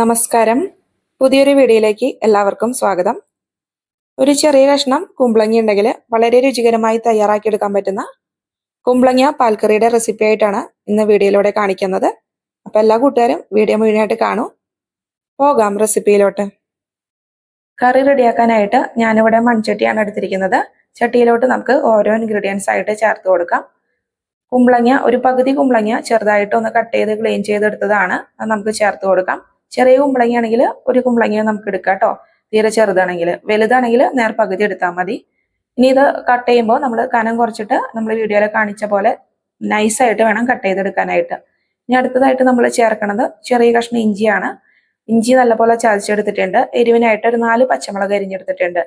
നമസ്കാരം. പുതിയൊരു വീഡിയോയിലേക്ക് എല്ലാവർക്കും സ്വാഗതം. ഒരു ചെറിയ കഷ്ണം കുമ്പളങ്ങി ഉണ്ടെങ്കിൽ വളരെ രുചികരമായി തയ്യാറാക്കിയെടുക്കാൻ പറ്റുന്ന കുമ്പളങ്ങ പാൽക്കറിയുടെ റെസിപ്പി ആയിട്ടാണ് ഇന്ന് വീഡിയോയിലൂടെ കാണിക്കുന്നത്. അപ്പോൾ എല്ലാ കൂട്ടുകാരും വീഡിയോ മുഴുവനായിട്ട് കാണൂ. പോകാം റെസിപ്പിയിലോട്ട് കറി റെഡിയാക്കാനായിട്ട് ഞാനിവിടെ മൺചട്ടിയാണ് എടുത്തിരിക്കുന്നത്. ചട്ടിയിലോട്ട് നമുക്ക് ഓരോ ഇൻഗ്രീഡിയൻസ് ആയിട്ട് ചേർത്ത് കൊടുക്കാം. കുമ്പളങ്ങ ഒരു പകുതി കുമ്പളങ്ങ ചെറുതായിട്ട് ഒന്ന് കട്ട് ചെയ്ത് ക്ലീൻ ചെയ്തെടുത്തതാണ്. അത് നമുക്ക് ചേർത്ത് കൊടുക്കാം. ചെറിയ കുമ്പളങ്ങയാണെങ്കിൽ ഒരു കുമ്പളങ്ങ നമുക്ക് എടുക്കാം കേട്ടോ. തീരെ ചെറുതാണെങ്കിൽ വലുതാണെങ്കിൽ നേർ പകുതി എടുത്താൽ മതി. ഇനി ഇത് കട്ട് ചെയ്യുമ്പോൾ നമ്മൾ കനം കുറച്ചിട്ട് നമ്മൾ വീഡിയോയിൽ കാണിച്ച പോലെ നൈസായിട്ട് വേണം കട്ട് ചെയ്തെടുക്കാനായിട്ട്. ഇനി അടുത്തതായിട്ട് നമ്മൾ ചേർക്കണത് ചെറിയ കഷ്ണം ഇഞ്ചിയാണ്. ഇഞ്ചി നല്ലപോലെ ചതച്ചെടുത്തിട്ടുണ്ട്. എരിവിനായിട്ട് ഒരു നാല് പച്ചമുളക് എരിഞ്ഞെടുത്തിട്ടുണ്ട്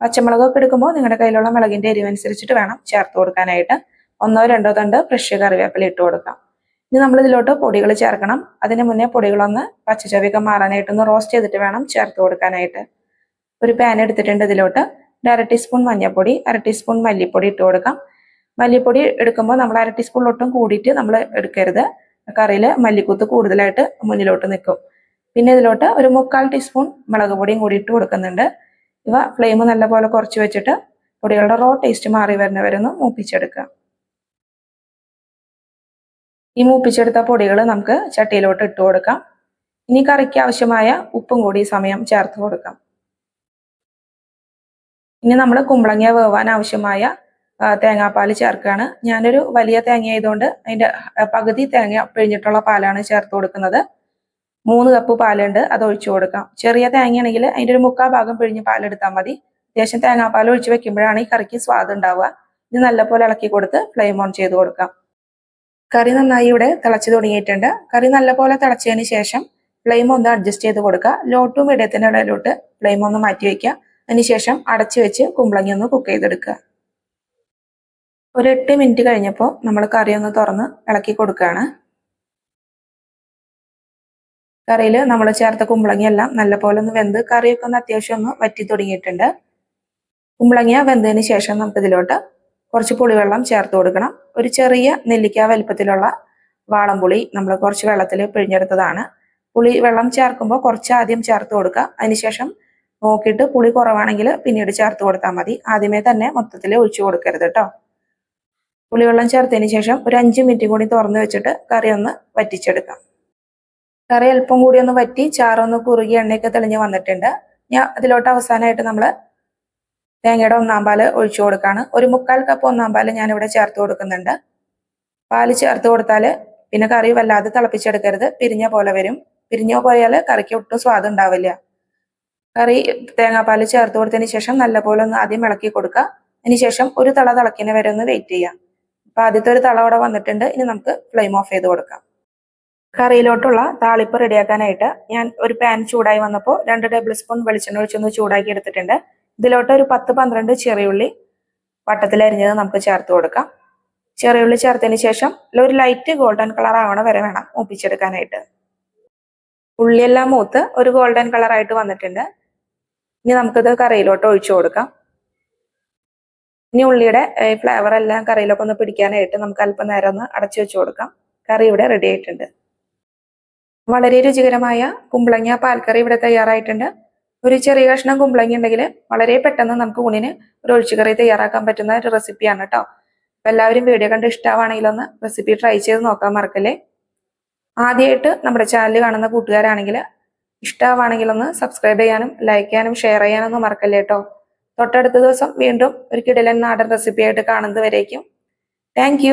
പച്ചമുളകൊക്കെ എടുക്കുമ്പോൾ നിങ്ങളുടെ കയ്യിലുള്ള മുളകിന്റെ എരിവനുസരിച്ചിട്ട് വേണം ചേർത്ത് കൊടുക്കാനായിട്ട്. ഒന്നോ രണ്ടോ തണ്ട് ഫ്രഷ് കറിവേപ്പില ഇട്ട് കൊടുക്കാം. ഇനി നമ്മൾ ഇതിലോട്ട് പൊടികൾ ചേർക്കണം. അതിന് മുന്നേ പൊടികളൊന്ന് പച്ചച്ചവിയൊക്കെ മാറാനായിട്ട് ഒന്ന് റോസ്റ്റ് ചെയ്തിട്ട് വേണം ചേർത്ത് കൊടുക്കാനായിട്ട്. ഒരു പാൻ എടുത്തിട്ടുണ്ട് ഇതിലോട്ട്. ഒരു അര ടീസ്പൂൺ മഞ്ഞൾപ്പൊടി അര ടീസ്പൂൺ മല്ലിപ്പൊടി ഇട്ട് കൊടുക്കാം. മല്ലിപ്പൊടി എടുക്കുമ്പോൾ നമ്മൾ അര ടീസ്പൂണിലോട്ടും കൂടിയിട്ട് നമ്മൾ എടുക്കരുത്. കറിയിൽ മല്ലിക്കുത്ത് കൂടുതലായിട്ട് മുന്നിലോട്ട് നിൽക്കും. പിന്നെ ഇതിലോട്ട് ഒരു മുക്കാൽ ടീസ്പൂൺ മുളക് പൊടിയും കൂടി ഇട്ട് കൊടുക്കുന്നുണ്ട്. ഇവ ഫ്ലെയിം നല്ലപോലെ കുറച്ച് വെച്ചിട്ട് പൊടികളുടെ റോ ടേസ്റ്റ് മാറി വരുന്നവരൊന്ന് മൂപ്പിച്ചെടുക്കാം മൂപ്പിച്ചെടുക്കുക. ഈ മൂപ്പിച്ചെടുത്ത പൊടികൾ നമുക്ക് ചട്ടിയിലോട്ട് ഇട്ട് കൊടുക്കാം. ഇനി കറിക്ക് ആവശ്യമായ ഉപ്പും കൂടി സമയം ചേർത്ത് കൊടുക്കാം. ഇനി നമ്മൾ കുമ്പളങ്ങ വേവാൻ ആവശ്യമായ തേങ്ങാപ്പാൽ ചേർക്കുകയാണ്. ഞാനൊരു വലിയ തേങ്ങ ആയതുകൊണ്ട് അതിന്റെ പകുതി തേങ്ങ പിഴിഞ്ഞിട്ടുള്ള പാലാണ് ചേർത്ത് കൊടുക്കുന്നത്. മൂന്ന് കപ്പ് പാലുണ്ട് അത് ഒഴിച്ചു കൊടുക്കാം. ചെറിയ തേങ്ങയാണെങ്കിൽ അതിന്റെ ഒരു മുക്കാൽ ഭാഗം പിഴിഞ്ഞ് പാലെടുത്താൽ മതി. അത്യാവശ്യം തേങ്ങാപ്പാൽ ഒഴിച്ച് വെക്കുമ്പോഴാണ് ഈ കറിക്ക് സ്വാദ് ഉണ്ടാവുക. ഇത് നല്ലപോലെ ഇളക്കി കൊടുത്ത് ഫ്ലെയിം ഓൺ ചെയ്ത് കൊടുക്കാം. കറി നന്നായി ഇവിടെ തിളച്ചു തുടങ്ങിയിട്ടുണ്ട്. കറി നല്ലപോലെ തിളച്ചതിന് ശേഷം ഫ്ലെയിം ഒന്ന് അഡ്ജസ്റ്റ് ചെയ്ത് കൊടുക്കുക. ലോ ടു മീഡിയത്തിന്റെ ഇടയിലോട്ട് ഫ്ലെയിം ഒന്ന് മാറ്റി വെക്കുക അതിനുശേഷം അടച്ചു വെച്ച് കുമ്പളങ്ങി ഒന്ന് കുക്ക് ചെയ്തെടുക്കുക. ഒരു എട്ട് മിനിറ്റ് കഴിഞ്ഞപ്പോൾ നമ്മൾ കറി ഒന്ന് തുറന്ന് ഇളക്കി കൊടുക്കുകയാണ്. കറിയിൽ നമ്മൾ ചേർത്ത കുമ്പളങ്ങിയെല്ലാം നല്ലപോലെ ഒന്ന് വെന്ത് കറിയൊക്കെ ഒന്ന് അത്യാവശ്യം ഒന്ന് വറ്റി തുടങ്ങിയിട്ടുണ്ട്. കുമ്പളങ്ങ വെന്തതിന് ശേഷം നമുക്ക് ഇതിലോട്ട് കുറച്ച് പുളിവെള്ളം ചേർത്ത് കൊടുക്കണം. ഒരു ചെറിയ നെല്ലിക്ക വലിപ്പത്തിലുള്ള വാളംപുളി നമ്മൾ കുറച്ച് വെള്ളത്തിൽ പിഴിഞ്ഞെടുത്തതാണ്. പുളി വെള്ളം ചേർക്കുമ്പോൾ കുറച്ച് ആദ്യം ചേർത്ത് കൊടുക്കുക. അതിനുശേഷം നോക്കിയിട്ട് പുളി കുറവാണെങ്കിൽ പിന്നീട് ചേർത്ത് കൊടുത്താൽ മതി. ആദ്യമേ തന്നെ മൊത്തത്തിൽ ഒഴിച്ചു കൊടുക്കരുത് കേട്ടോ പുളിവെള്ളം ചേർത്തതിന് ശേഷം ഒരു അഞ്ച് മിനിറ്റ് കൂടി തുറന്ന് വെച്ചിട്ട് കറി ഒന്ന് വറ്റിച്ചെടുക്കാം. കറി അല്പം കൂടി ഒന്ന് വറ്റി ചാറൊന്ന് കുറുകി എണ്ണയൊക്കെ തെളിഞ്ഞ് വന്നിട്ടുണ്ട്. ഞാൻ അതിലോട്ട് അവസാനമായിട്ട് നമ്മൾ തേങ്ങയുടെ ഒന്നാം പാൽ ഒഴിച്ചു കൊടുക്കുകയാണ് ഒരു മുക്കാൽ കപ്പ് ഒന്നാം പാൽ ഇവിടെ ചേർത്ത് കൊടുക്കുന്നുണ്ട്. പാൽ ചേർത്ത് കൊടുത്താൽ പിന്നെ കറി വല്ലാതെ തിളപ്പിച്ചെടുക്കരുത്. പിരിഞ്ഞ പോലെ വരും. പിരിഞ്ഞ പോയാൽ കറിക്ക് ഒട്ടും സ്വാദ് ഉണ്ടാവില്ല. കറി തേങ്ങാപ്പാൽ ചേർത്ത് കൊടുത്തതിന് ശേഷം നല്ലപോലെ ഒന്ന് ആദ്യം ഇളക്കി കൊടുക്കുക. അതിനുശേഷം ഒരു തള തിളക്കിന് വരെ ഒന്ന് വെയിറ്റ് ചെയ്യാം അപ്പൊ ആദ്യത്തെ ഒരു തള അവിടെ വന്നിട്ടുണ്ട്. ഇനി നമുക്ക് ഫ്ലെയിം ഓഫ് ചെയ്ത് കൊടുക്കാം. കറിയിലോട്ടുള്ള താളിപ്പ് റെഡിയാക്കാനായിട്ട് ഞാൻ ഒരു പാൻ ചൂടായി വന്നപ്പോൾ രണ്ട് ടേബിൾ സ്പൂൺ വെളിച്ചെണ്ണ ഒഴിച്ചൊന്ന് ചൂടാക്കി എടുത്തിട്ടുണ്ട്. ഇതിലോട്ട് ഒരു പത്ത് പന്ത്രണ്ട് ചെറിയുള്ളി വട്ടത്തിൽ അരിഞ്ഞത് നമുക്ക് ചേർത്ത് കൊടുക്കാം. ചെറിയുള്ളി ചേർത്തതിന് ശേഷം ഒരു ലൈറ്റ് ഗോൾഡൻ കളർ ആവണ വരെ വേണം മൂപ്പിച്ചെടുക്കാനായിട്ട്. ഉള്ളിയെല്ലാം മൂത്ത് ഒരു ഗോൾഡൻ കളർ ആയിട്ട് വന്നിട്ടുണ്ട്. ഇനി നമുക്കിത് കറിയിലോട്ട് ഒഴിച്ചു കൊടുക്കാം. ഇനി ഉള്ളിയുടെ ഫ്ലേവർ എല്ലാം കറിയിലൊക്കെ ഒന്ന് പിടിക്കാനായിട്ട് നമുക്ക് അല്പം നേരം ഒന്ന് അടച്ചു വെച്ച് കൊടുക്കാം. കറി ഇവിടെ റെഡി ആയിട്ടുണ്ട്. വളരെ രുചികരമായ കുമ്പളങ്ങ പാൽക്കറി ഇവിടെ തയ്യാറായിട്ടുണ്ട്. ഒരു ചെറിയ കഷ്ണം കുമ്പളങ്ങി ഉണ്ടെങ്കിൽ വളരെ പെട്ടെന്ന് നമുക്ക് ഊണിന് ഒരു ഒഴിച്ചുകറി തയ്യാറാക്കാൻ പറ്റുന്ന ഒരു റെസിപ്പിയാണ് കേട്ടോ അപ്പൊ എല്ലാവരും വീഡിയോ കണ്ട് ഇഷ്ടമാണെങ്കിൽ ഒന്ന് റെസിപ്പി ട്രൈ ചെയ്ത് നോക്കാൻ മറക്കല്ലേ? ആദ്യമായിട്ട് നമ്മുടെ ചാനൽ കാണുന്ന കൂട്ടുകാരാണെങ്കിൽ ഇഷ്ടമാണെങ്കിൽ ഒന്ന് സബ്സ്ക്രൈബ് ചെയ്യാനും ലൈക്ക് ചെയ്യാനും ഷെയർ ചെയ്യാനും ഒന്നും മറക്കല്ലേ കേട്ടോ തൊട്ടടുത്ത ദിവസം വീണ്ടും ഒരു കിടലൻ നാടൻ റെസിപ്പിയായിട്ട് കാണുന്നത് വരേക്കും. താങ്ക്